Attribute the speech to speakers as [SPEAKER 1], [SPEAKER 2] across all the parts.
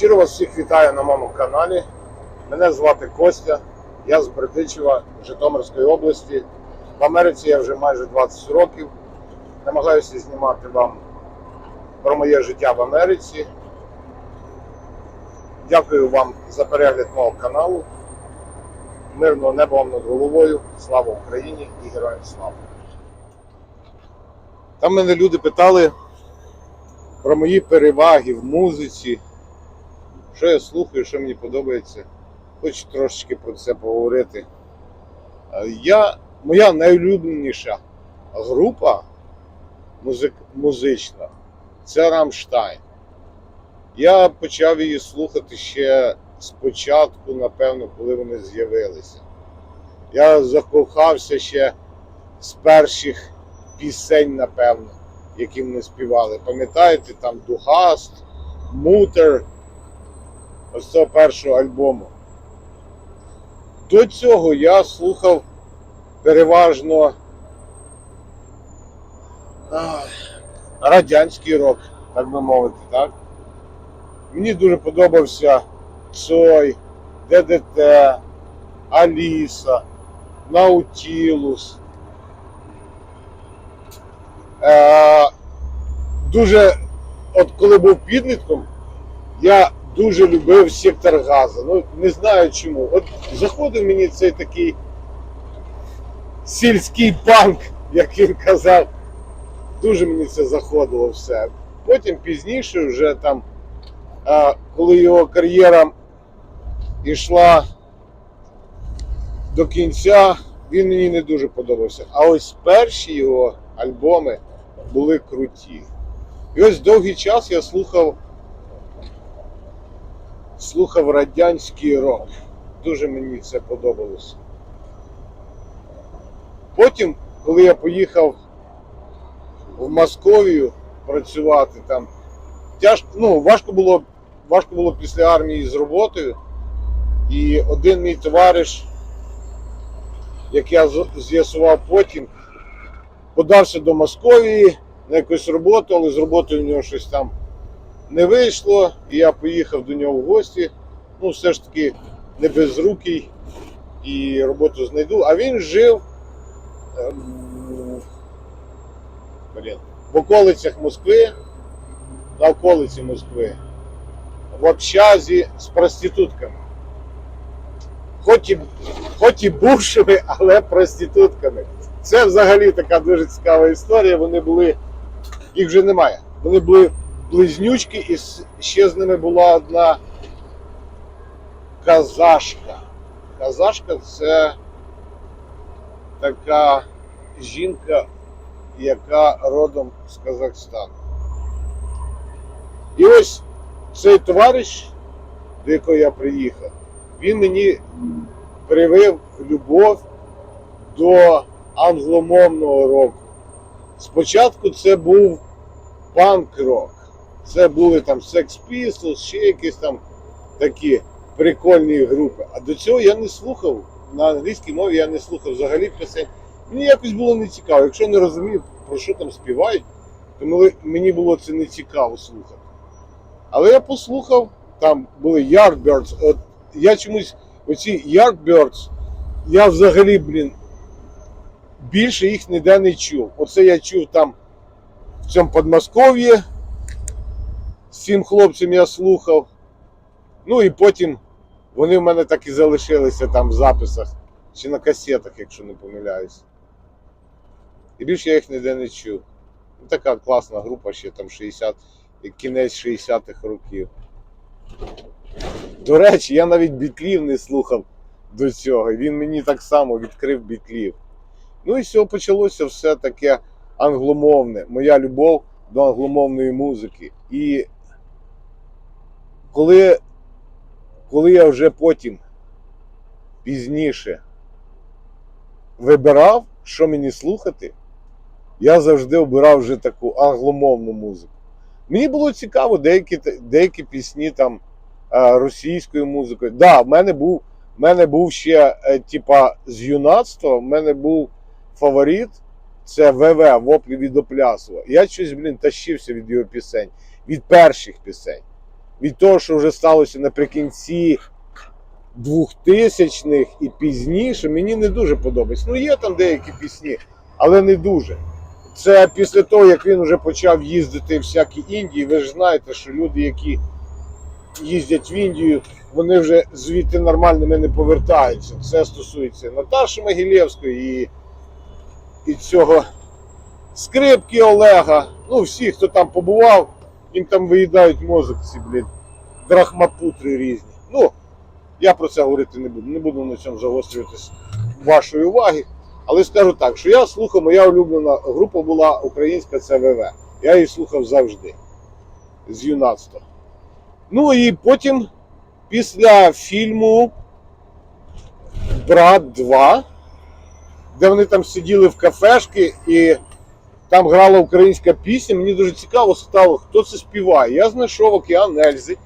[SPEAKER 1] Щиро вас всіх вітаю на моєму каналі. Мене звати Костя, я з Бердичева, Житомирської області. В Америці я вже майже 20 років. Намагаюся знімати вам про моє життя в Америці. Дякую вам за перегляд мого каналу. Мирного неба вам над головою. Слава Україні і героям слава! Там мене люди питали про мої переваги в музиці, що я слухаю, що мені подобається. Хочу трошечки про це поговорити. Е, Я, моя найулюбленіша група музик, музична це Рамштайн. Я почав її слухати ще спочатку, напевно, коли вони з'явилися. Я закохався ще з перших пісень, напевно, які вони співали. Пам'ятаєте, там Дугаст, Мутер, ось цього першого альбому. До цього я слухав переважно радянський рок, так би мовити, так? Мені дуже подобався Цой, ДДТ, Аліса, Наутілус. Е, дуже, от коли був підлітком, я дуже любив сектор газу. Ну, не знаю чому. От заходив мені цей такий сільський панк, як він казав. Дуже мені це заходило все. Потім пізніше, вже там, коли його кар'єра йшла до кінця, він мені не дуже подобався. А ось перші його альбоми були круті. І ось довгий час я слухав слухав радянський рок. Дуже мені це подобалося. Потім, коли я поїхав в Московію працювати там, тяжко, ну, важко було, важко було після армії з роботою. І один мій товариш, як я з'ясував потім, подався до Московії на якусь роботу, але з роботою в нього щось там не вийшло. І я поїхав до нього в гості. Ну, все ж таки не безрукий і роботу знайду. А він жив ем, блін, в околицях Москви, на околиці Москви, в общазі з проститутками. Хоч і, хоч і бувшими, але проститутками. Це взагалі така дуже цікава історія. Вони були, їх вже немає. Вони були близнючки, і ще з ними була одна казашка. Казашка це така жінка, яка родом з Казахстану. І ось цей товариш, до якого я приїхав, він мені привив любов до англомовного року. Спочатку це був панк-рок. Це були там Sex Pistols, ще якісь там такі прикольні групи. А до цього я не слухав. На англійській мові я не слухав взагалі пісень. Мені якось було не цікаво. Якщо не розумів, про що там співають, то мені- було це не цікаво слухати. Але я послухав, там були Yardbirds. От я чомусь оці Yardbirds, я взагалі, блін, більше їх ніде не чув. Оце я чув там в цьому Подмосков'ї. З цим хлопцем я слухав. Ну і потім вони в мене так і залишилися там в записах, чи на касетах, якщо не помиляюсь. І більше я їх ніде не чув. Ну, така класна група, ще там 60, кінець 60-х років. До речі, я навіть бітлів не слухав до цього. Він мені так само відкрив бітлів. Ну і з цього почалося все таке англомовне, моя любов до англомовної музики. І коли, коли я вже потім пізніше вибирав, що мені слухати, я завжди обирав вже таку англомовну музику. Мені було цікаво деякі, деякі пісні там е, російською музикою. Да, в мене був, в мене був ще, е, типа, з юнацтва, в мене був фаворит. Це ВВ Воплі від Оплясова. Я щось, блін, тащився від його пісень, від перших пісень. Від того, що вже сталося наприкінці 2000-х і пізніше, мені не дуже подобається. Ну, є там деякі пісні, але не дуже. Це після того, як він вже почав їздити в всякі Індії. Ви ж знаєте, що люди, які їздять в Індію, вони вже звідти нормальними не повертаються. Це стосується Наташі Могилєвської і, і цього скрипки Олега. Ну, всі, хто там побував, їм там виїдають мозок ці, блядь, драхмапутри різні. Ну, я про це говорити не буду. Не буду на цьому загострюватись вашої уваги. Але скажу так, що я слухав, моя улюблена група була українська ЦВВ. Я її слухав завжди. З юнацтва. Ну і потім, після фільму Брат 2, де вони там сиділи в кафешки і там грала українська пісня, мені дуже цікаво стало, хто це співає. Я знайшов океан Ельзи.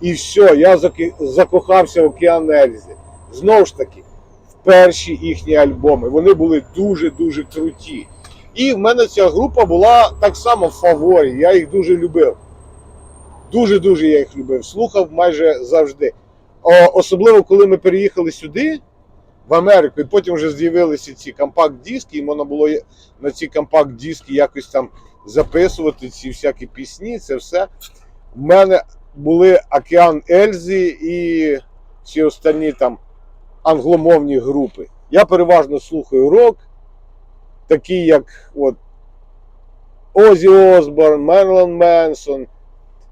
[SPEAKER 1] І все, я закохався в океан Ельзи. Знову ж таки, в перші їхні альбоми. Вони були дуже-дуже круті. І в мене ця група була так само в фаворі. Я їх дуже любив. Дуже-дуже я їх любив. Слухав майже завжди. Особливо, коли ми переїхали сюди, в Америку, і потім вже з'явилися ці компакт-диски, і можна було на ці компакт-диски якось там записувати ці всякі пісні, це все. В мене були Океан Ельзі і всі останні там англомовні групи. Я переважно слухаю рок, такі як от Озі Осборн, Мерлон Менсон,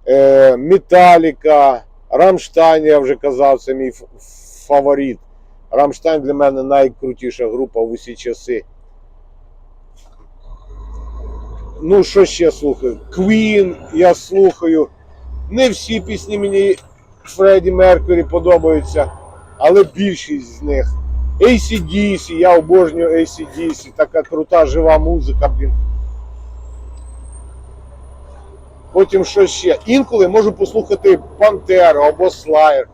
[SPEAKER 1] е, Металіка, Рамштайн, я вже казав, це мій фаворит. Рамштайн для мене найкрутіша група в усі часи. Ну, що ще слухаю? Queen я слухаю. Не всі пісні мені Фредді Меркурі подобаються, але більшість з них. ACDC, я обожнюю ACDC, така крута жива музика, блін. Потім що ще? Інколи можу послухати Пантеру або Slayer,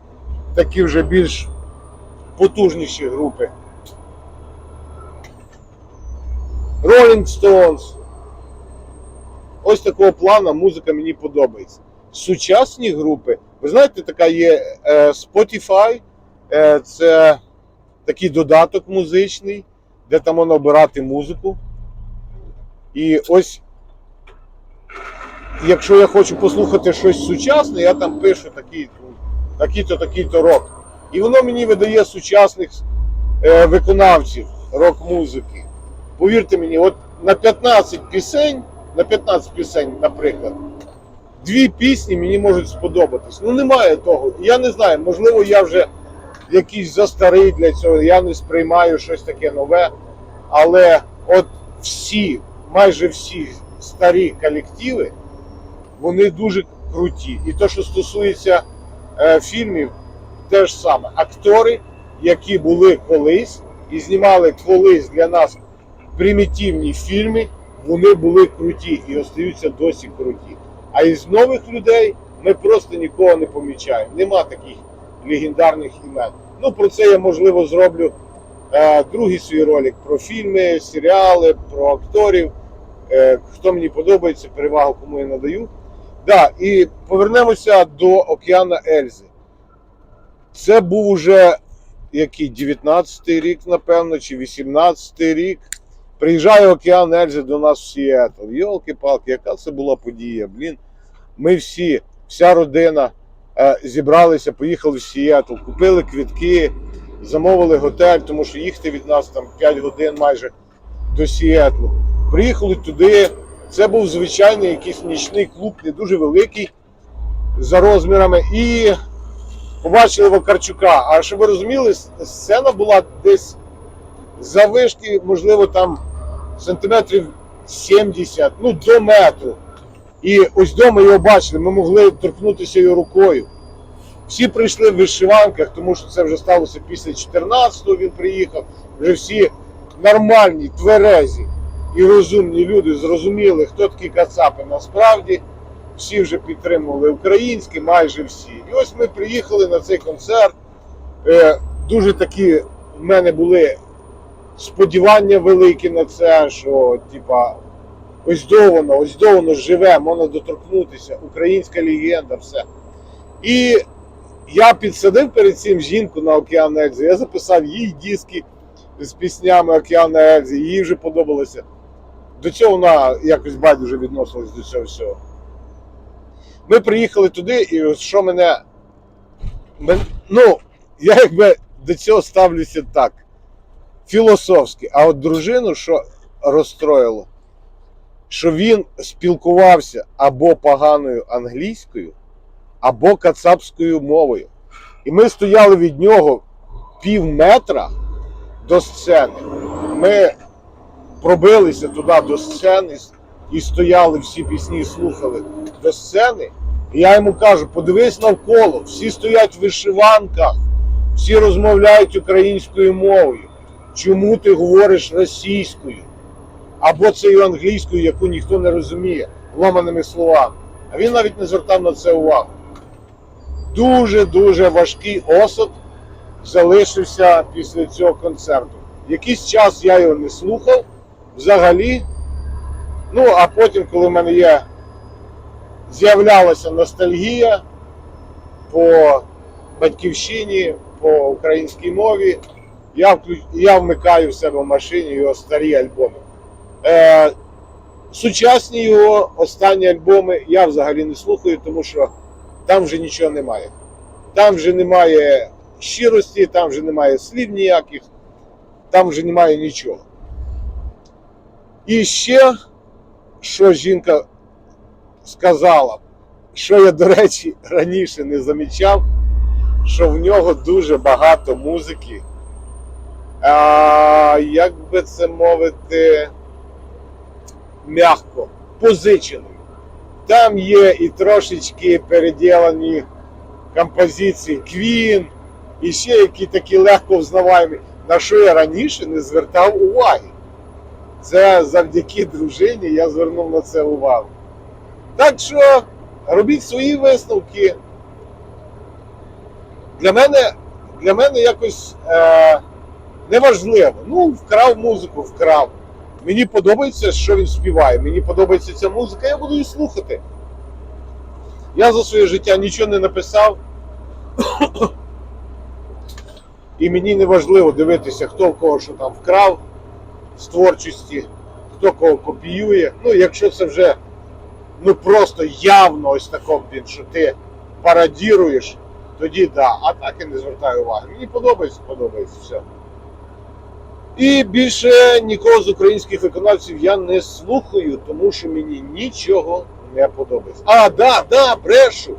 [SPEAKER 1] такі вже більш потужніші групи. Rolling Stones. Ось такого плану музика мені подобається. Сучасні групи, ви знаєте, така є е, Spotify, е, це такий додаток музичний, де там можна обирати музику. І ось, якщо я хочу послухати щось сучасне, я там пишу такий, такий-то, такий-то рок. І воно мені видає сучасних е, виконавців рок-музики. Повірте мені, от на 15 пісень, на 15 пісень, наприклад, дві пісні мені можуть сподобатись. Ну немає того. Я не знаю, можливо, я вже якийсь застарий для цього, я не сприймаю щось таке нове. Але от всі, майже всі старі колективи, вони дуже круті. І те, що стосується е, фільмів, те ж саме. Актори, які були колись і знімали колись для нас примітивні фільми, вони були круті і остаються досі круті. А із нових людей ми просто нікого не помічаємо. Нема таких легендарних імен. Ну про це я можливо зроблю е, другий свій ролик про фільми, серіали, про акторів. Е, хто мені подобається, перевагу кому я надаю. Да, і повернемося до Океана Ельзи. Це був уже який 19-й рік, напевно, чи 18-й рік. Приїжджає Океан Ельзи до нас в Сіетл. Йолки-палки, яка це була подія? Блін. Ми всі, вся родина е, зібралися, поїхали в Сіетл, купили квітки, замовили готель, тому що їхати від нас там 5 годин майже до Сіетлу. Приїхали туди. Це був звичайний якийсь нічний клуб, не дуже великий за розмірами. І побачили Вакарчука. А щоб ви розуміли, сцена була десь завишки, можливо, там сантиметрів 70, ну до метру. І ось до ми його бачили, ми могли торкнутися його рукою. Всі прийшли в вишиванках, тому що це вже сталося після 14-го він приїхав. Вже всі нормальні, тверезі і розумні люди зрозуміли, хто такі кацапи насправді. Всі вже підтримували українське, майже всі. І ось ми приїхали на цей концерт. Е, дуже такі в мене були сподівання великі на це, що типа ось до воно, ось до воно живе, можна доторкнутися, українська легенда, все. І я підсадив перед цим жінку на Океан Ельзи. Я записав їй диски з піснями Океана Ельзи, їй вже подобалося. До цього вона якось байдуже відносилась до цього всього. Ми приїхали туди, і що мене. мен- Ну, я якби до цього ставлюся так. Філософськи. А от дружину, що розстроїло, що він спілкувався або поганою англійською, або кацапською мовою. І ми стояли від нього пів метра до сцени. Ми пробилися туди до сцени і стояли всі пісні, слухали до сцени. Я йому кажу: подивись навколо, всі стоять в вишиванках, всі розмовляють українською мовою. Чому ти говориш російською? Або цією англійською, яку ніхто не розуміє, ломаними словами. А він навіть не звертав на це увагу. Дуже-дуже важкий осад залишився після цього концерту. Якийсь час я його не слухав взагалі. Ну, а потім, коли в мене є, з'являлася ностальгія по батьківщині, по українській мові, я, вклю- я вмикаю в себе в машині його старі альбоми. Е, сучасні його останні альбоми я взагалі не слухаю, тому що там вже нічого немає. Там вже немає щирості, там вже немає слів ніяких, там вже немає нічого. І ще, що жінка сказала, що я, до речі, раніше не замічав, що в нього дуже багато музики. А, як би це мовити, м'яко, позиченої. Там є і трошечки переділені композиції Queen, і ще які такі легко взнаваємі, на що я раніше не звертав уваги. Це завдяки дружині я звернув на це увагу. Так що робіть свої висновки. Для мене, для мене якось е, неважливо. Ну, вкрав музику, вкрав. Мені подобається, що він співає. Мені подобається ця музика, я буду її слухати. Я за своє життя нічого не написав. І мені не важливо дивитися, хто в кого що там вкрав з творчості, хто кого копіює. Ну, якщо це вже ну просто явно ось таком, блін, що ти пародіруєш, тоді да. А так я не звертаю уваги. Мені подобається, подобається все. І більше нікого з українських виконавців я не слухаю, тому що мені нічого не подобається. А, да, да, брешу,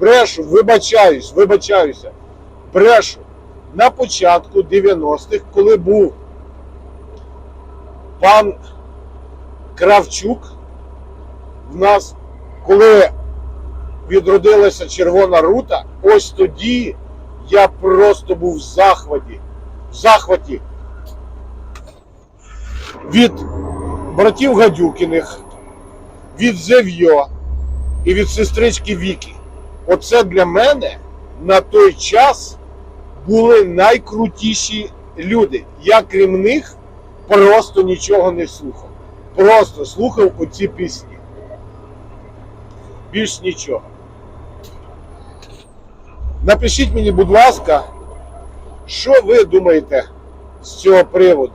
[SPEAKER 1] брешу, вибачаюсь, вибачаюся. Брешу. На початку 90-х, коли був пан Кравчук, в нас, коли відродилася Червона рута, ось тоді я просто був в захваті. В захваті від братів Гадюкіних, від Зев'йо і від сестрички Віки. Оце для мене на той час були найкрутіші люди. Я крім них просто нічого не слухав. Просто слухав оці пісні. Більш нічого. Напишіть мені, будь ласка, що ви думаєте з цього приводу?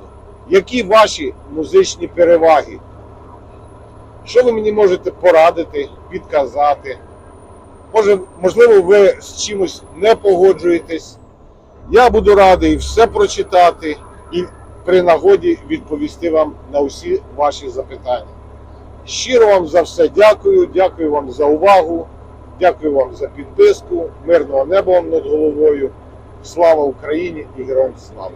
[SPEAKER 1] Які ваші музичні переваги? Що ви мені можете порадити, підказати? Може, можливо, ви з чимось не погоджуєтесь. Я буду радий все прочитати і при нагоді відповісти вам на усі ваші запитання. Щиро вам за все дякую, дякую вам за увагу, дякую вам за підписку, мирного неба вам над головою. Слава Україні і героям слава!